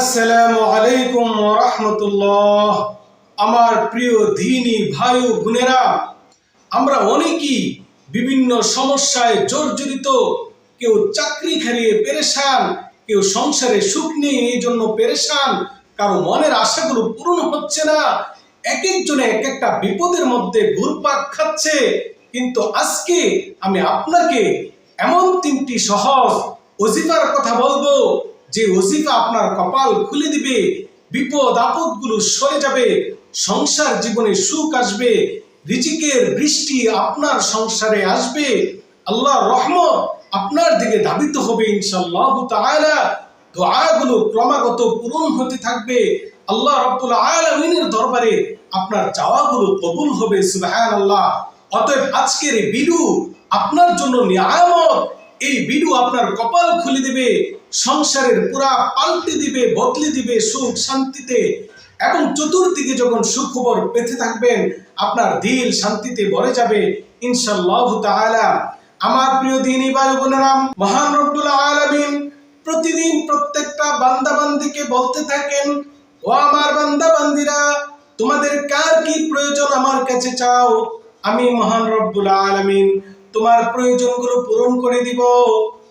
আসসালামু আলাইকুম রহমতুল্লাহ। আমার প্রিয় দিনী ভাই ও বোনেরা, আমরা অনেকেই বিভিন্ন সমস্যায় জর্জরিত, কেউ চাকরি হারিয়ে পেরেশান, কেউ সংসারে সুখ নেই, এই জন্য পেরেশান, কারও মনের আশাগুলো পূরণ হচ্ছে না। এক একজনে এক একটা বিপদের মধ্যে ঘুরপাক খাচ্ছে। কিন্তু আজকে আমি আপনাকে এমন তিনটি সহজ, অজিফার কথা বলব। যে ওজিফা আপনার কপাল খুলে দিবে, বিপদ আপদগুলো সরে যাবে, সংসার জীবনে সুখ আসবে, রিজিকের বৃষ্টি আপনার সংসারে আসবে আল্লাহ রহমত আপনার দিকে ধাবিত হবে ইনশাল্লাহ তাআলা। দোয়াগুলো ক্রমাগত পূরণ হতে থাকবে। আল্লাহ রব্বুল আলামিনের দরবারে আপনার চাওয়াগুলো কবুল হবে, সুবহানাল্লাহ। অতএব আজকের এই বিডু আপনার জন্য নিয়ামত। এই বিডু আপনার কপাল খুলে দিবে, সংসারের পুরা পাল্টে দিবে, বদলে দিবে সুখ শান্তিতে। এবং চতুর্দিকে যখন সুখবর পেতে থাকবেন, আপনার দিল শান্তিতে ভরে যাবে। ইনশাল্লাহ তাআলা, আমার প্রিয় দিনী ভাই বোনেরা, মহান রব্বুল আলামিন, প্রতিদিন প্রত্যেকটা বান্দা বান্দিকে বলতে থাকেন, ও আমার বান্দা বান্দিরা তোমাদের কার কি প্রয়োজন আমার কাছে চাও? আমি মহান রব্বুল আলামিন তোমার প্রয়োজনগুলো পূরণ করে দিব,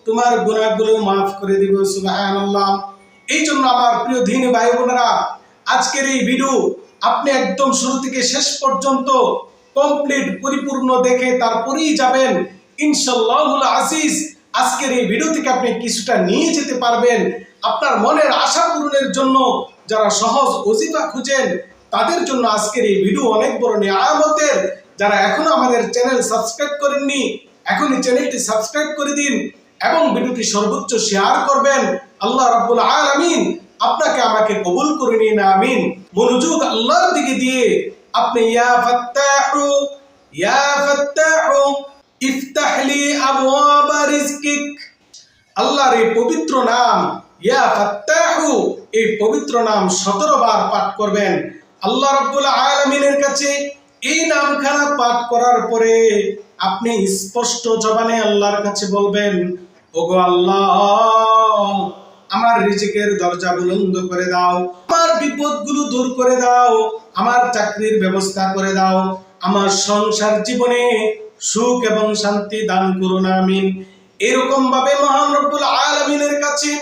তোমার গুণাগুলো মাফ করে দিব, সুবহানাল্লাহ। এই জন্য আমার প্রিয় দিন ভাই বোনেরা, আজকের এই ভিডিও আপনি একদম শুরু থেকে শেষ পর্যন্ত কমপ্লিট পরিপূর্ণ দেখে তারপরেই যাবেন। ইনশাল্লাহুল আজিজ, আজকের এই ভিডিও থেকে আপনি কিছুটা নিয়ে যেতে পারবেন। আপনার মনের আশা পূরণের জন্য যারা সহজ অজিফা খুঁজেন, তাদের জন্য আজকের এই ভিডিও অনেক বড় নিয়ামতের। যারা এখনও আমাদের চ্যানেল সাবস্ক্রাইব করেননি, এখনই চ্যানেলটি সাবস্ক্রাইব করে দিন এবং ভিডিওটি সর্বোচ্চ শেয়ার করবেন। আল্লাহ রাব্বুল আলামিন আপনাকে আমাকে কবুল করে নিন, আমিন। মনোযোগ আল্লাহর দিকে দিয়ে আপনি, ইয়া ফাত্তাহু ইয়া ফাত্তাহু, ইফতাহ লি আবওয়াবা রিজকিক। আল্লাহর এই পবিত্র নাম, ইয়া ফাত্তাহু, এই পবিত্র নাম সতেরো বার পাঠ করবেন। আল্লাহ রাব্বুল আলামিনের কাছে এই নামখানা পাঠ করার পরে আপনি স্পষ্ট জবানে আল্লাহর কাছে বলবেন, ওগো আল্লাহ, আমার রিজিকের দরজা বুলন্দ করে দাও, আমার বিপদগুলো দূর করে দাও, আমার চাকরির ব্যবস্থা করে দাও, আমার সংসার জীবনে সুখ এবং শান্তি দান করুন আমিন। এরকম ভাবে মহান রব্বুল কাছে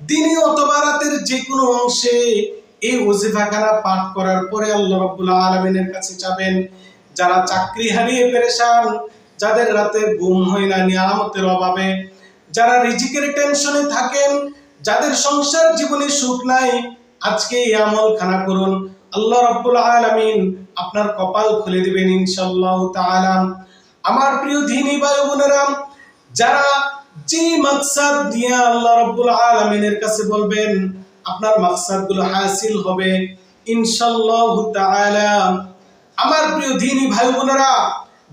দিনে অথবা রাতের যে কোনো অংশে এই ওজিফাখানা পাঠ করার পরে আল্লাহ রব্বুল আলামিনের কাছে যাবেন। যারা চাকরি হারিয়ে পেরেশান, যাদের রাতে ঘুম হয় না, নিয়ামতের অভাবে, যারা রিজিকের টেনশনে থাকেন, যাদের সংসার জীবনে সুখ নাই, আজকে এই আমল খানা করুন। আল্লাহ রাব্বুল আলামিন আপনার কপাল খুলে দিবেন ইনশাল্লাহ তাআলা। আমার প্রিয় দিনী ভাই বোনেরা, যারা যে মাকসাদ দিয়ে আল্লাহ রাব্বুল আলামিনের কাছে বলবেন আপনার মাকসাদগুলো হাসিল হবে। ইনশাআল্লাহ তাআলা। আমার প্রিয় দিনী ভাই বোনেরা,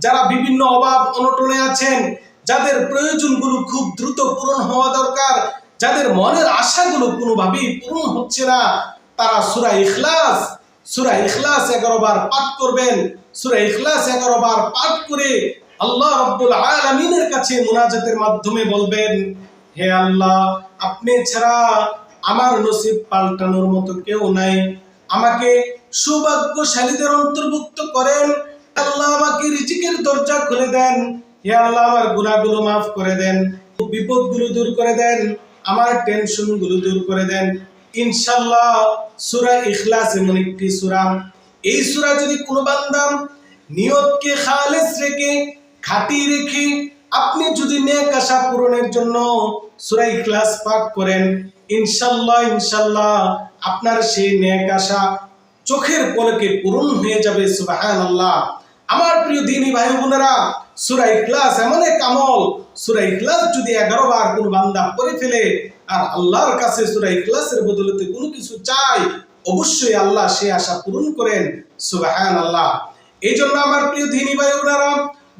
যারা বিভিন্ন অভাব অনটনে আছেন, যাদের প্রয়োজনগুলো খুব দ্রুত পূরণ হওয়া দরকার, যাদের মনের আশাগুলো কোনোভাবেই পূরণ হচ্ছে না, তারা সুরা ইখলাস সুরা ইখলাস এগারো বার পাঠ করবেন। সুরা ইখলাস এগারো বার পাঠ করে আল্লাহ রব্বুল আলামিনের কাছে মুনাজাতের মাধ্যমে বলবেন, হে আল্লাহ, আপনি ছাড়া আমার নসিব পাল্টানোর মতো কেউ নাই। আমাকে সৌভাগ্যশালীদের অন্তর্ভুক্ত করেন। আল্লাহ আমাকে রিজিকের দরজা খুলে দেন। হে আল্লাহ, আমার গুনাহগুলো মাফ করে দেন। বিপদগুলো দূর করে দেন। আমার টেনশনগুলো দূর করে দেন। ইনশাল্লাহ সূরা ইখলাস এমন একটি সূরা। এই সূরা যদি কোনো বান্দা নিয়তকে খালেস রেখে খাঁটি রেখে, আপনি যদি নেক আশা পূরণের জন্য সূরা ইখলাস পাঠ করেন ইনশাল্লাহ ইনশাল্লাহ, আপনার সেই নেক আশা চোখের পলকে পূরণ হয়ে যাবে, সুবহানাল্লাহ। আমার প্রিয় দিনী ভাই বোনেরা, সূরা ইখলাস এমন এক আমল। সূরা ইখলাস যদি 11 বার কোন বান্দা পড়ে ফেলে, আর আল্লাহর কাছে সূরা ইখলাসের বদলতে কোনো কিছু চাই অবশ্যই আল্লাহ সে আশা পূরণ করেন, সুবহানাল্লাহ। এই জন্য আমার প্রিয় দিনী ভাই বোনেরা,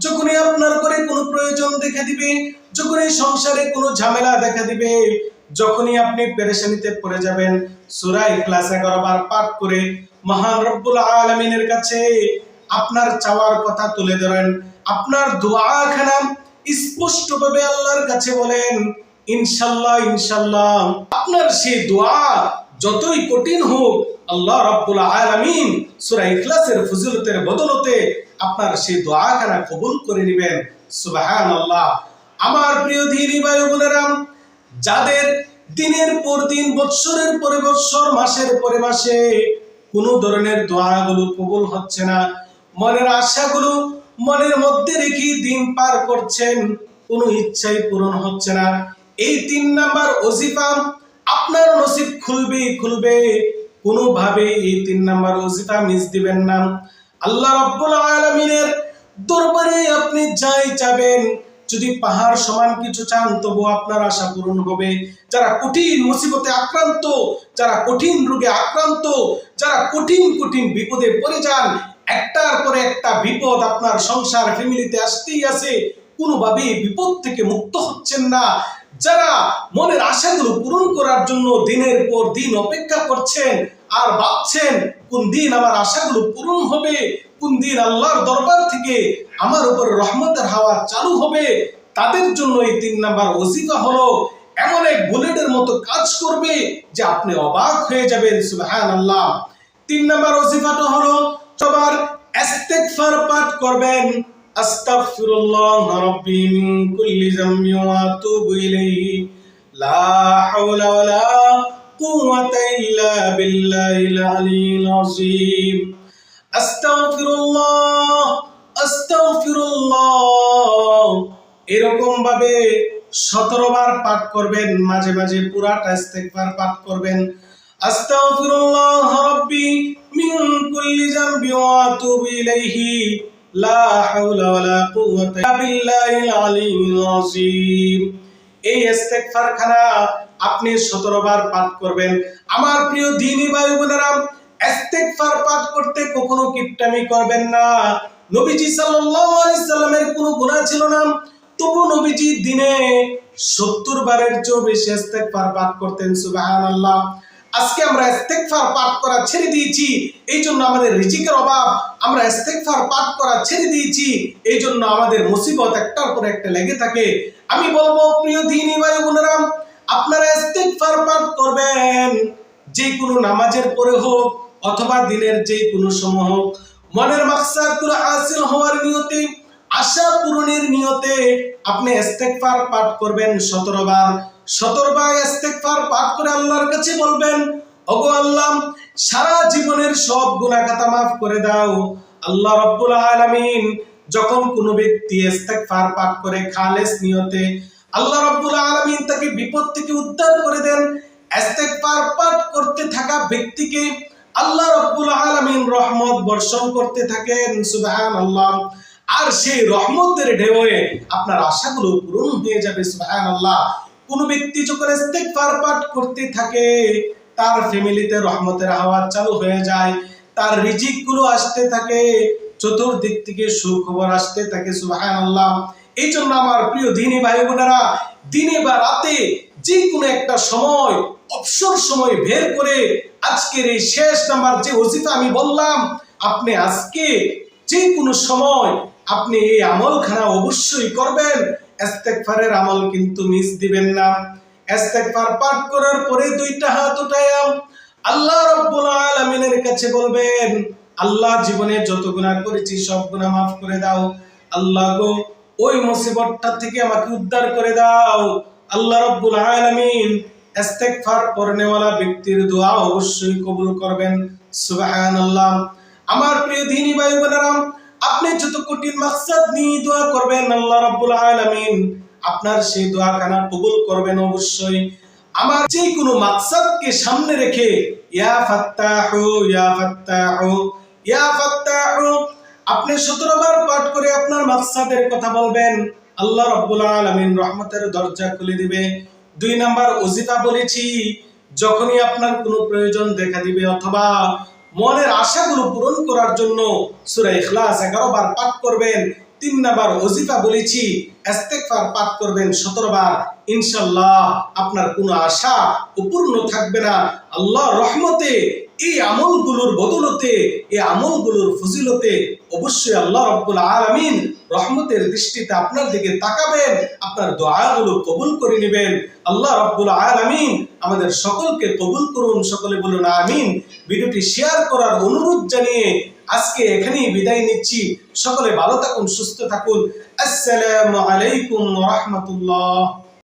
যখনই আপনার করে কোনো প্রয়োজন দেখা দিবে, যখনই সংসারে কোনো ঝামেলা দেখা দিবে যখনই আপনি পেরেশানিতে পড়ে যাবেন, সূরা ইখলাস 11 বার পাঠ করে মহান রব্বুল আলামিনের কাছে আপনার চাওয়ার কথা তুলে ধরেন। আপনার দোয়াখানা স্পষ্টভাবে আল্লাহর কাছে বলেন, ইনশাল্লাহ ইনশাল্লাহ। আপনার সেই দোয়া যতই কঠিন হোক, আল্লাহ রাব্বুল আলামিন সূরা ইখলাসের ফজিলতের বদলতে আপনার সেই দোয়াখানা কবুল করে নেবেন। সুবহানাল্লাহ। আমার প্রিয় দিনী ভাই বোনেরা যাদের দিনের পর দিন, বৎসরের পরে বৎসর, মাসের পরে মাসে কোনো ধরনের দোয়াগুলো কবুল হচ্ছে না। মনের আশাগুলো মনের মধ্যে রেখে দিন পার করছেন, কোনো ইচ্ছাই পূরণ হচ্ছে না। এই তিন নাম্বার ওজিফা আপনার নসিব খুলবে খুলবে। কোনোভাবে এই তিন নাম্বার ওজিফা মিস দিবেন না। আল্লাহ রাব্বুল আলামিনের দরবারে আপনি যাই চাবেন যদি পাহাড় সমান কিছু চান, তবু আপনার আশা পূরণ হবে। যারা কঠিন মুসিবতে আক্রান্ত, যারা কঠিন রোগে আক্রান্ত, যারা কঠিন কঠিন বিপদে পড়ে যান, একটার পরে একটা বিপদ আপনার সংসার, ফ্যামিলিতে আসতেই আছে। কোনোভাবেই বিপদ থেকে মুক্ত হচ্ছেন না। যারা মনের আশাগুলো পূরণ করার জন্য দিনের পর দিন অপেক্ষা করছেন আর ভাবছেন, কোন দিন আমার আশাগুলো পূরণ হবে? কোন দিন আল্লাহর দরবার থেকে আমার উপর রহমতের হাওয়া চালু হবে? তাদের জন্য এই তিন নাম্বার ওজিফা হলো, এমন এক বুলেটের মতো কাজ করবে যে আপনি অবাক হয়ে যাবেন সুবহান আল্লাহ তিন নাম্বার ওজিফাটা হলো, সবার ইস্তেগফার পাঠ করবেন। আস্তাগফিরুল্লাহ রাব্বি মিন কুল্লি যামবি ওয়া আতুবু ইলাইহি। লা হাওলা ওয়ালা কুওয়াতা ইল্লা বিল্লাহিল আলিয়্যিল আযীম আস্তাগফিরুল্লাহ আস্তাগফিরুল্লাহ এরকম ভাবে সতেরো বার পাঠ করবেন, মাঝে মাঝে পুরাটা ইস্তেগফার পাঠ করবেন। আস্তাগফিরুল্লাহ রাব্বি মিন কুল্লি যামবি ওয়া আতুবু ইলাইহি। লা হাওলা ওয়ালা কুওয়াতা ইল্লা বিল্লাহিল আলিয়্যিল আযীম। এই ইস্তেগফার খানা আপনি 17 বার পাঠ করবেন। আমার প্রিয় দ্বীনি ভাই বোনেরা, ইস্তেগফার পাঠ করতে কখনো কিপটামি করবেন না। নবীজি সাল্লাল্লাহু আলাইহি সাল্লামের কোনো গুনাহ ছিল না। তবু নবীজি দিনে 70 বারের চেয়েও বেশি ইস্তেগফার পাঠ করতেন, সুবহানাল্লাহ। আজকে আমরা ইস্তেগফার পাঠ করা ছেড়ে দিয়েছি, এই জন্য আমাদের রিজিকের অভাব। আমরা ইস্তেগফার পাঠ করা ছেড়ে দিয়েছি, এই জন্য আমাদের মুসিবত একটার পর একটা লেগে থাকে। আমি বলব, প্রিয় দিনী ভাই বোনেরা আপনারা ইস্তেগফার পাঠ করবেন। যে কোনো নামাজের পরে হোক অথবা দিনের যে কোনো সময় হোক। মনের মাকসাদগুলো হাসিল হওয়ার নিয়তে, আশা পূরণের নিয়তে আপনি ইস্তেগফার পাঠ করবেন 17 বার। 17 বার ইস্তেগফার পাঠ করে আল্লাহর কাছে বলবেন, ওগো আল্লাহ, সারা জীবনের সব গুনাহ খাতা মাফ করে দাও। আল্লাহ রাব্বুল আলামিন যখন কোনো ব্যক্তি ইস্তেগফার পাঠ করে খালেস নিয়তে আল্লাহ রাব্বুল আলামিন তাকে বিপদ থেকে উদ্ধার করে দেন। পাঠ করতে থাকা ব্যক্তিকে আল্লাহ রাব্বুল আলামিন রহমত বর্ষণ করতে থাকেন, সুবহানাল্লাহ। আর সেই রহমতের ঢেউয়ে আপনার আশাগুলো পূরণ হয়ে যাবে, সুবহানাল্লাহ। কোন ব্যক্তি যখন ইস্তেগফার পাঠ করতে থাকে, তার ফ্যামিলিতে রহমতের হাওয়া চালু হয়ে যায়, তার রিজিকগুলো আসতে থাকে, চতুর্দিক থেকে সুখবর আসতে থাকে, সুবহানাল্লাহ। এই জন্য আমার প্রিয় দিনী ভাই বোনেরা, দিনে বা রাতে যে কোনো একটা সময়, অবসর সময় বের করে আজকের এই শেষ নাম্বার যে ওজিফা আমি বললাম, আপনি আজকে যে কোনো সময় আপনি এই আমলখানা অবশ্যই করবেন। ইস্তেগফারের আমল কিন্তু মিস দিবেন না। ইস্তেগফার পাঠ করার পরে দুইটা হাত উঠায়াম আল্লাহ রাব্বুল আলামিনের কাছে বলবেন, আল্লাহ জীবনে যত গুনাহ করেছি সব গুনাহ মাফ করে দাও। আল্লাহ গো ওই মুসিবতটা থেকে আমাকে উদ্ধার করে দাও। আল্লাহ রাব্বুল আলামিন ইস্তেগফার পড়নেওয়ালা ব্যক্তির দোয়া অবশ্যই কবুল করবেন। সুবহানাল্লাহ। আমার প্রিয় দিনী ভাই বোনেরা আপনি যত কঠিন মাকসাদ নিয়ে দোয়া করবেন আল্লাহ রাব্বুল আলামিন, আপনার সেই দোয়া কানা কবুল করবেন অবশ্যই। আমার যে কোনো মাকসাদকে সামনে রেখে, ইয়া ফাত্তাহু ইয়া ফাত্তাহু ইয়া ফাত্তাহু আপনি 17 বার পাঠ করে আপনার মাকসাদের কথা বলবেন, আল্লাহ রাব্বুল আলামিন রহমতের দরজা খুলে দিবে। দুই নাম্বার অজিতা বলেছি, যখনই আপনার কোনো প্রয়োজন দেখা দিবে অথবা মনের আশাগুলো পূরণ করার জন্য সূরা ইখলাস 11 বার পাঠ করবেন, তিন নাম্বার ওজিফা বলেছি, ইস্তেগফার পাঠ করবেন 17 বার, ইনশাআল্লাহ আপনার কোনো আশা অপূর্ণ থাকবে না। আল্লাহ রহমতে এই আমলগুলোর বদলতে, এই আমলগুলোর ফজিলতে অবশ্যই আল্লাহ রব্বুল আলামিন রহমতের দৃষ্টিতে আপনার দিকে তাকাবেন, আপনার দোয়াগুলো কবুল করে নেবেন। আল্লাহ রব্বুল আলামিন আমাদের সকলকে কবুল করুন, সকলে বলুন আমিন। ভিডিওটি শেয়ার করার অনুরোধ জানিয়ে আজকে এখানেই বিদায় নিচ্ছি। সকলে ভালো থাকুন, সুস্থ থাকুন। আসসালামু আলাইকুম রাহমাতুল্লাহ।